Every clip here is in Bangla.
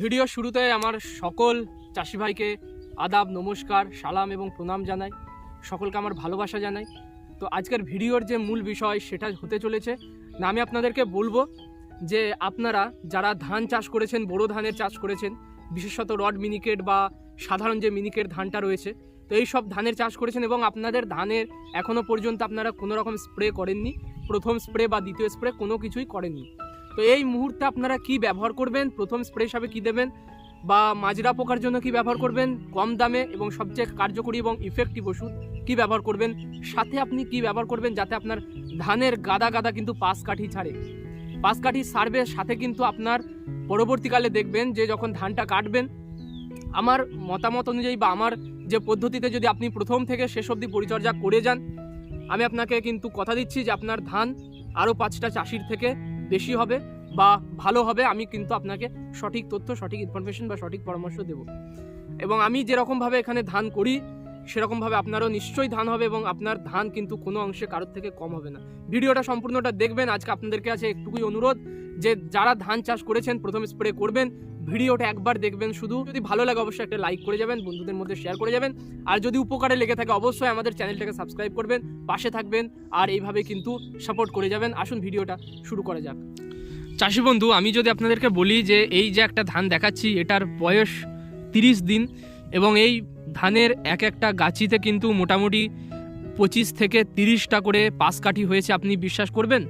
ভিডিও শুরুতে আমার সকল চাষি ভাইকে আদাব, নমস্কার, সালাম এবং প্রণাম জানাই। সকলকে আমার ভালোবাসা জানাই। তো আজকের ভিডিওর যে মূল বিষয় সেটা হতে চলেছে। না, আমি আপনাদেরকে বলব যে আপনারা যারা ধান চাষ করেছেন বড় ধানের চাষ করেছেন, বিশেষত রড মিনিকেট বা সাধারণ যে মিনিকেট ধানটা রয়েছে, তো এই সব ধানের চাষ করেছেন এবং আপনাদের ধানের এখনও পর্যন্ত আপনারা কোনো রকম স্প্রে করেননি। প্রথম স্প্রে বা দ্বিতীয় স্প্রে কোনো কিছুই করেননি। তো এই মুহূর্তে আপনারা কি ব্যবহার করবেন? প্রথম স্প্রে হিসাবে কি দেবেন? বা মাজরা পোকার জন্য কি ব্যবহার করবেন? কম দামে এবং সবচেয়ে কার্যকরী এবং ইফেক্টিভ ওষুধ কি ব্যবহার করবেন? সাথে আপনি কি ব্যবহার করবেন যাতে আপনার ধানের গাদা গাদা কিন্তু পাশ কাঠি ছাড়ে? পাশ কাঠি ছাড়বে সাথে কিন্তু আপনার পরবর্তীকালে দেখবেন যে যখন ধানটা কাটবেন, আমার মতামত অনুযায়ী বা আমার যে পদ্ধতিতে যদি আপনি প্রথম থেকে শেষ অবধি পরিচর্যা করে যান, আমি আপনাকে কিন্তু কথা দিচ্ছি যে আপনার ধান আরও পাঁচটা চাষির থেকে বেশি হবে বা ভালো হবে, আমি কিন্তু আপনাকে সঠিক তথ্য, সঠিক ইনফরমেশন বা সঠিক পরামর্শ দেব। এবং আমি যেরকমভাবে এখানে ধান করি, সেরকমভাবে আপনারও নিশ্চয়ই ধান হবে এবং আপনার ধান কিন্তু কোনো অংশে কারোর থেকে কম হবে না। ভিডিওটা সম্পূর্ণটা দেখবেন, আজকে আপনাদেরকে আছে একটুকুই অনুরোধ যে, যারা ধান চাষ করেছেন, প্রথম স্প্রে করবেন ভিডিওটা একবার দেখবেন শুধু। যদি ভালো লাগে অবশ্যই একটা লাইক করে যাবেন, বন্ধুদের মধ্যে শেয়ার করে যাবেন। আর যদি উপকারে লেগে থাকে অবশ্যই আমাদের চ্যানেলটাকে সাবস্ক্রাইব করবেন, পাশে থাকবেন, আর এইভাবে কিন্তু সাপোর্ট করে যাবেন। আসুন ভিডিওটা শুরু করা যাক। চাষি বন্ধু, আমি যদি আপনাদেরকে বলি যে এই যে একটা ধান দেখাচ্ছি, এটার বয়স তিরিশ দিন এবং এই ধানের এক একটা গাছিতে কিন্তু মোটামুটি পঁচিশ থেকে তিরিশটা করে পাশ কাঠি হয়েছে, আপনি বিশ্বাস করবেন?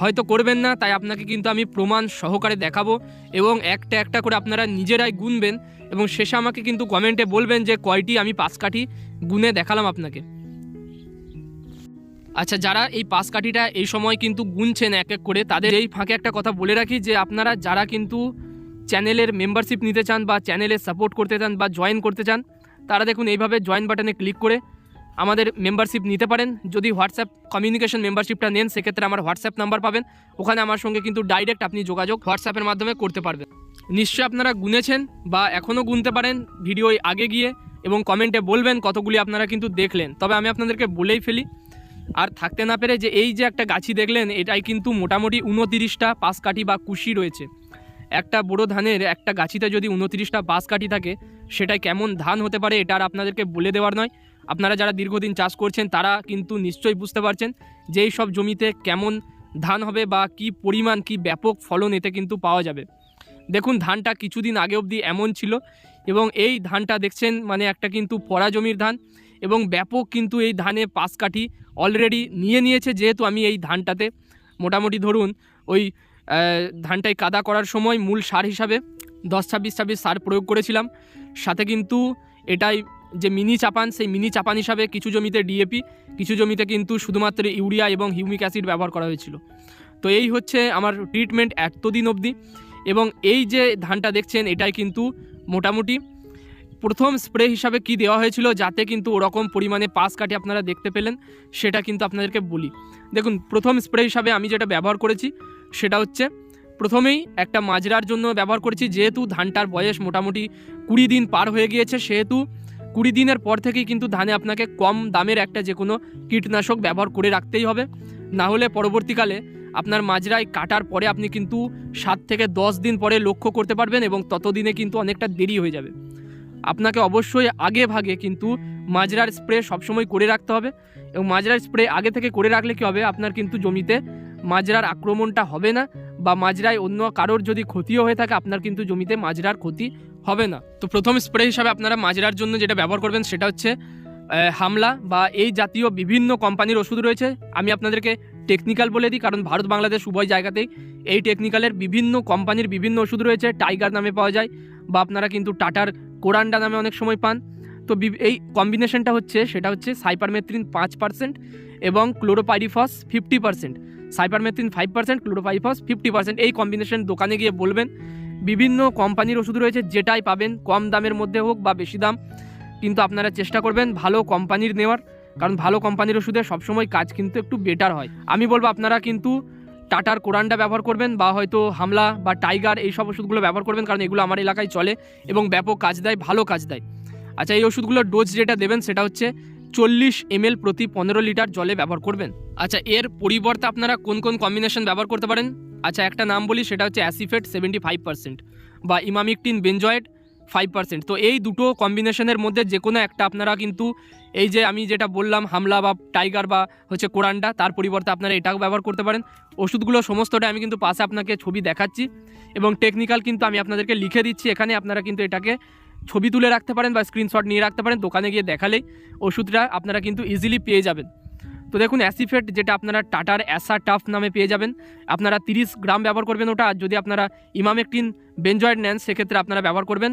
হয়তো করবেন না, তাই আপনাকে কিন্তু আমি প্রমাণ সহকারে দেখাবো এবং একটা একটা করে আপনারা নিজেরাই গুনবেন এবং শেষে আমাকে কিন্তু কমেন্টে বলবেন যে কয়টি আমি পাশ কাঠি গুনে দেখালাম আপনাকে। আচ্ছা যারা এই পাশ কাঠিটা এই সময় কিন্তু গুনছেন এক এক করে, তাদের এই ফাঁকে একটা কথা বলে রাখি যে আপনারা যারা কিন্তু চ্যানেলের মেম্বারশিপ নিতে চান বা চ্যানেলে সাপোর্ট করতে চান বা জয়েন করতে চান, তারা দেখুন এইভাবে জয়েন বাটনে ক্লিক করে আমাদের মেম্বারশিপ নিতে পারেন। যদি হোয়াটসঅ্যাপ কমিউনিকেশন মেম্বারশিপটা নেন, সেক্ষেত্রে আমার হোয়াটসঅ্যাপ নাম্বার পাবেন। ওখানে আমার সঙ্গে কিন্তু ডাইরেক্ট আপনি যোগাযোগ হোয়াটসঅ্যাপের মাধ্যমে করতে পারবেন। নিশ্চয়ই আপনারা গুনেছেন বা এখনও গুনতে পারেন ভিডিও আগে গিয়ে এবং কমেন্টে বলবেন কতগুলি আপনারা কিন্তু দেখলেন। তবে আমি আপনাদেরকে বলেই ফেলি, আর থাকতে না পেরে যে এই যে একটা গাছি দেখলেন, এটাই কিন্তু মোটামুটি উনতিরিশটা পাশ কাঠি বা কুশি রয়েছে। একটা বড় ধানের একটা গাছিতে যদি উনতিরিশটা পাশ কাঠি থাকে সেটাই কেমন ধান হতে পারে এটা আর আপনাদেরকে বলে দেওয়ার নয়। আপনারা যারা দীর্ঘদিন চাষ করছেন, তারা কিন্তু নিশ্চয়ই বুঝতে পারছেন যে এই সব জমিতে কেমন ধান হবে বা কি পরিমাণ, কি ব্যাপক ফলন এতে কিন্তু পাওয়া যাবে। দেখুন, ধানটা কিছুদিন আগে অবধি এমন ছিল এবং এই ধানটা দেখছেন মানে একটা কিন্তু পরা জমির ধান এবং ব্যাপক কিন্তু এই ধানে পাশ কাঠি অলরেডি নিয়ে নিয়েছে, যেহেতু আমি এই ধানটাতে মোটামুটি ধরুন ওই ধানটাই কাদা করার সময় মূল সার হিসাবে দশ ছাব্বিশ ছাব্বিশ সার প্রয়োগ করেছিলাম। সাথে কিন্তু এটাই যে মিনি চাপান, সেই মিনি চাপান হিসাবে কিছু জমিতে ডিএপি কিছু জমিতে কিন্তু শুধুমাত্র ইউরিয়া এবং হিউমিক অ্যাসিড ব্যবহার করা হয়েছিল। তো এই হচ্ছে আমার ট্রিটমেন্ট এতদিন অবধি এবং এই যে ধানটা দেখছেন, এটাই কিন্তু মোটামুটি। প্রথম স্প্রে হিসাবে কি দেওয়া হয়েছিল, যাতে কিন্তু ওরকম পরিমাণে পাস কাটি আপনারা দেখতে পেলেন, সেটা কিন্তু আপনাদেরকে বলি। দেখুন, প্রথম স্প্রে হিসাবে আমি যেটা ব্যবহার করেছি, সেটা হচ্ছে প্রথমেই একটা মাজরার জন্য ব্যবহার করেছি, যেহেতু ধানটার বয়স মোটামুটি কুড়ি দিন পার হয়ে গিয়েছে, সেহেতু কুড়ি দিনের পর থেকেই কিন্তু ধানে আপনাকে কম দামের একটা যে কোনো কীটনাশক ব্যবহার করে রাখতেই হবে। না হলে পরবর্তীকালে আপনার মাজরায় কাটার পরে আপনি কিন্তু সাত থেকে দশ দিন পরে লক্ষ্য করতে পারবেন এবং ততদিনে কিন্তু অনেকটা দেরি হয়ে যাবে। আপনাকে অবশ্যই আগে ভাগে কিন্তু মাজরার স্প্রে সবসময় করে রাখতে হবে এবং মাজরার স্প্রে আগে থেকে করে রাখলে কী হবে? আপনার কিন্তু জমিতে মাজরার আক্রমণটা হবে না বা মাজরায় অন্য কারোর যদি ক্ষতিও হয়ে থাকে, আপনার কিন্তু জমিতে মাজরার ক্ষতি হবে না। তো প্রথম স্প্রে হিসাবে আপনারা মাজরার জন্য যেটা ব্যবহার করবেন সেটা হচ্ছে হামলা বা এই জাতীয় বিভিন্ন কোম্পানির ওষুধ রয়েছে। আমি আপনাদেরকে টেকনিক্যাল বলে দিই, কারণ ভারত বাংলাদেশ উভয় জায়গাতেই এই টেকনিক্যালের বিভিন্ন কোম্পানির বিভিন্ন ওষুধ রয়েছে। টাইগার নামে পাওয়া যায় বা আপনারা কিন্তু টাটার কোরান্ডা নামে অনেক সময় পান। তো এই কম্বিনেশনটা হচ্ছে, সেটা হচ্ছে সাইপারমেথ্রিন পাঁচ পার্সেন্ট এবং chlorpyrifos fifty percent cypermethrin five percent chlorpyrifos fifty percent এই কম্বিনেশন দোকানে গিয়ে বলবেন বিভিন্ন কোম্পানির ওষুধ রয়েছে, যেটাই পাবেন, কম দামের মধ্যে হোক বা বেশি দাম। কিন্তু আপনারা চেষ্টা করবেন ভালো কোম্পানির নেওয়ার, কারণ ভালো কোম্পানির ওষুধে সবসময় কাজ কিন্তু একটু বেটার হয়। আমি বলব আপনারা কিন্তু টাটার কোরান্ডা ব্যবহার করবেন বা হয়তো হামলা বা টাইগার এই সব ওষুধগুলো ব্যবহার করবেন, কারণ এগুলো আমার এলাকায় চলে এবং ব্যাপক কাজ দেয়, ভালো কাজ দেয়। আচ্ছা এই ওষুধগুলোর ডোজ যেটা দেবেন সেটা হচ্ছে চল্লিশ এমএল প্রতি পনেরো লিটার জলে ব্যবহার করবেন। আচ্ছা এর পরিবর্তে আপনারা কোন কোন কম্বিনেশন ব্যবহার করতে পারেন? আচ্ছা একটা নাম বলি, সেটা হচ্ছে অ্যাসিফেট সেভেন্টি ফাইভ পার্সেন্ট বা ইমামিকটিন বেঞ্জয়েড ফাইভ পার্সেন্ট। তো এই দুটো কম্বিনেশনের মধ্যে যে কোনো একটা আপনারা কিন্তু এই যে আমি যেটা বললাম, হামলা বা টাইগার বা হচ্ছে কোরআনটা তার পরিবর্তে আপনারা এটাও ব্যবহার করতে পারেন। ওষুধগুলো সমস্তটা আমি কিন্তু পাশে আপনাকে ছবি দেখাচ্ছি এবং টেকনিক্যাল কিন্তু আমি আপনাদেরকে লিখে দিচ্ছি। এখানে আপনারা কিন্তু এটাকে ছবি তুলে রাখতে পারেন বা স্ক্রিনশট নিয়ে রাখতে পারেন, দোকানে গিয়ে দেখালেই ওষুধটা আপনারা কিন্তু ইজিলি পেয়ে যাবেন। তো দেখুন, অ্যাসিফেট, যেটা আপনারা টাটার অ্যাসা টাফ নামে পেয়ে যাবেন। আপনারা তিরিশ গ্রাম ব্যবহার করবেন ওটা। আর যদি আপনারা ইমামেকটিন বেঞ্জয়েড নেন, সেক্ষেত্রে আপনারা ব্যবহার করবেন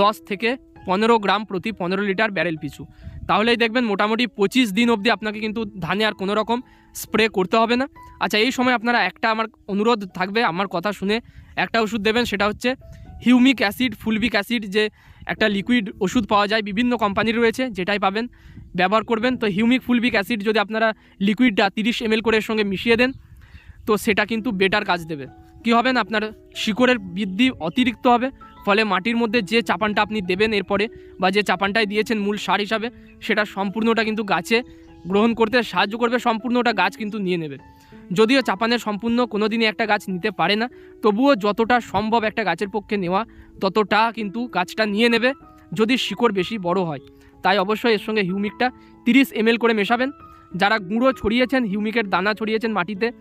দশ থেকে পনেরো গ্রাম প্রতি পনেরো লিটার ব্যারেল পিছু। তাহলেই দেখবেন মোটামুটি পঁচিশ দিন অবধি আপনাকে কিন্তু ধানে আর কোনো রকম স্প্রে করতে হবে না। আচ্ছা এই সময় আপনারা একটা আমার অনুরোধ থাকবে, আমার কথা শুনে একটা ওষুধ দেবেন, সেটা হচ্ছে হিউমিক অ্যাসিড, ফুলবিক অ্যাসিড যে একটা লিকুইড ওষুধ পাওয়া যায়, বিভিন্ন কোম্পানির রয়েছে, যেটাই পাবেন, ব্যবহার করবেন। তো হিউমিক, ফুলবিক অ্যাসিড যদি আপনারা লিকুইডটা তিরিশ এম করে সঙ্গে মিশিয়ে দেন, তো সেটা কিন্তু বেটার কাজ দেবে। কী হবে না, আপনার শিকড়ের বৃদ্ধি অতিরিক্ত হবে, ফলে মাটির মধ্যে যে চাপানটা আপনি দেবেন এরপরে বা যে চাপানটাই দিয়েছেন মূল সার হিসাবে, সেটা সম্পূর্ণটা কিন্তু গাছে গ্রহণ করতে সাহায্য করবে, সম্পূর্ণটা গাছ কিন্তু নিয়ে নেবে। যদিও চাপানের সম্পূর্ণ কোনো দিনই একটা গাছ নিতে পারে না, তবুও যতটা সম্ভব একটা গাছের পক্ষে নেওয়া, ততটা কিন্তু গাছটা নিয়ে নেবে যদি শিকড় বেশি বড় হয়। তাই অবশ্যই এর সঙ্গে হিউমিকটা তিরিশ এম করে মেশাবেন। যারা গুঁড়ো ছড়িয়েছেন, হিউমিকের দানা ছড়িয়েছেন মাটিতে,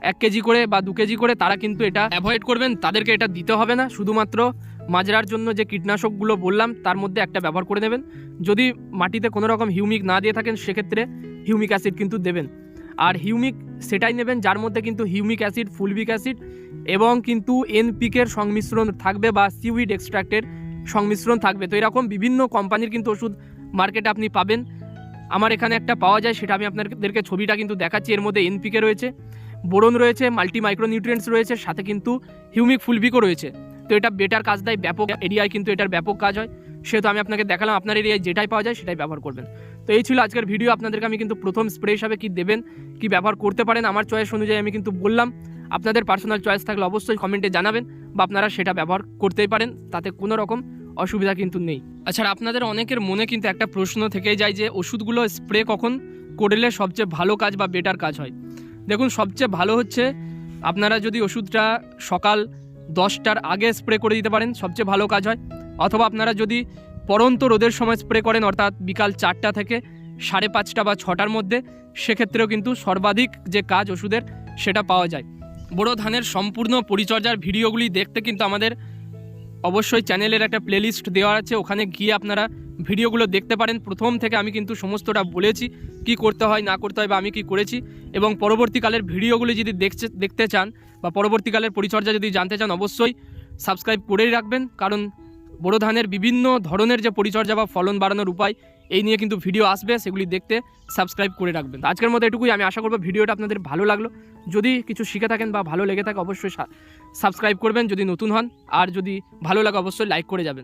এক কেজি করে বা দু কেজি করে, তারা কিন্তু এটা অ্যাভয়েড করবেন। তাদেরকে এটা দিতে হবে না। শুধুমাত্র মাজরার জন্য যে কীটনাশকগুলো বললাম, তার মধ্যে একটা ব্যবহার করে নেবেন। যদি মাটিতে কোনো রকম হিউমিক না দিয়ে থাকেন, সেক্ষেত্রে হিউমিক অ্যাসিড কিন্তু দেবেন। আর হিউমিক সেটাই নেবেন, যার মধ্যে কিন্তু হিউমিক অ্যাসিড, ফুলবিক অ্যাসিড এবং কিন্তু এনপিকের সংমিশ্রণ থাকবে বা সিউইড এক্সট্রাক্টের সংমিশ্রণ থাকবে। তো এরকম বিভিন্ন কোম্পানির কিন্তু ওষুধ মার্কেটে আপনি পাবেন। আমার এখানে একটা পাওয়া যায়, সেটা আমি আপনাদেরকে ছবিটা কিন্তু দেখাচ্ছি। এর মধ্যে এনপিকে রয়েছে, বোরন রয়েছে মাল্টি মাইক্রোনিউট্রিয়েন্টস রয়েছে, সাথে কিন্তু হিউমিক, ফুলবিকও রয়েছে। তো এটা বেটার কাজ দেয়, ব্যাপক এরিয়ায় কিন্তু এটার ব্যাপক কাজ হয়। সেহেতু আমি আপনাকে দেখালাম, আপনার এরিয়ায় যেটাই পাওয়া যায় সেটাই ব্যবহার করবেন। তো এই ছিল আজকের ভিডিও আপনাদেরকে আমি কিন্তু প্রথম স্প্রে হিসাবে কী দেবেন, কি ব্যবহার করতে পারেন, আমার চয়েস অনুযায়ী আমি কিন্তু বললাম। আপনাদের পার্সোনাল চয়েস থাকলে অবশ্যই কমেন্টে জানাবেন বা আপনারা সেটা ব্যবহার করতেই পারেন, তাতে কোনো রকম অসুবিধা কিন্তু নেই। আচ্ছা আপনাদের অনেকের মনে কিন্তু একটা প্রশ্ন থেকেই যায় যে, ওষুধগুলো স্প্রে কখন করলে সবচেয়ে ভালো কাজ বা বেটার কাজ হয়? দেখুন, সবচেয়ে ভালো হচ্ছে আপনারা যদি ওষুধটা সকাল দশটার আগে স্প্রে করে দিতে পারেন, সবচেয়ে ভালো কাজ হয়। অথবা আপনারা যদি পরন্ত রোদের সময় স্প্রে করেন, অর্থাৎ বিকাল চারটা থেকে সাড়ে পাঁচটা বা ছটার মধ্যে, সেক্ষেত্রেও কিন্তু সর্বাধিক যে কাজ ওষুধের, সেটা পাওয়া যায়। বড় ধানের সম্পূর্ণ পরিচর্যার ভিডিওগুলি দেখতে কিন্তু আমাদের অবশ্যই চ্যানেলের একটা প্লেলিস্ট দেওয়া আছে। ওখানে গিয়ে আপনারা ভিডিওগুলো দেখতে পারেন। প্রথম থেকে আমি কিন্তু সমস্তটা বলেছি, কি করতে হয়, না করতে হয় বা আমি কি করেছি। এবং পরবর্তীকালের ভিডিওগুলি যদি দেখছে, দেখতে চান বা পরবর্তীকালের পরিচর্যা যদি জানতে চান, অবশ্যই সাবস্ক্রাইব করেই রাখবেন। কারণ বড় ধানের বিভিন্ন ধরনের যে পরিচর্যা বা ফলন বাড়ানোর উপায়, এই নিয়ে কিন্তু ভিডিও আসবে, সেগুলি দেখতে সাবস্ক্রাইব করে রাখবেন। আজকের মতো এটুকুই, আমি আশা করব ভিডিওটা আপনাদের ভালো লাগল। যদি কিছু শিখে থাকেন বা ভালো লেগে থাকে, অবশ্যই সাবস্ক্রাইব করবেন। যদি নতুন হন, আর যদি ভালো লাগে, অবশ্যই লাইক করে যাবেন।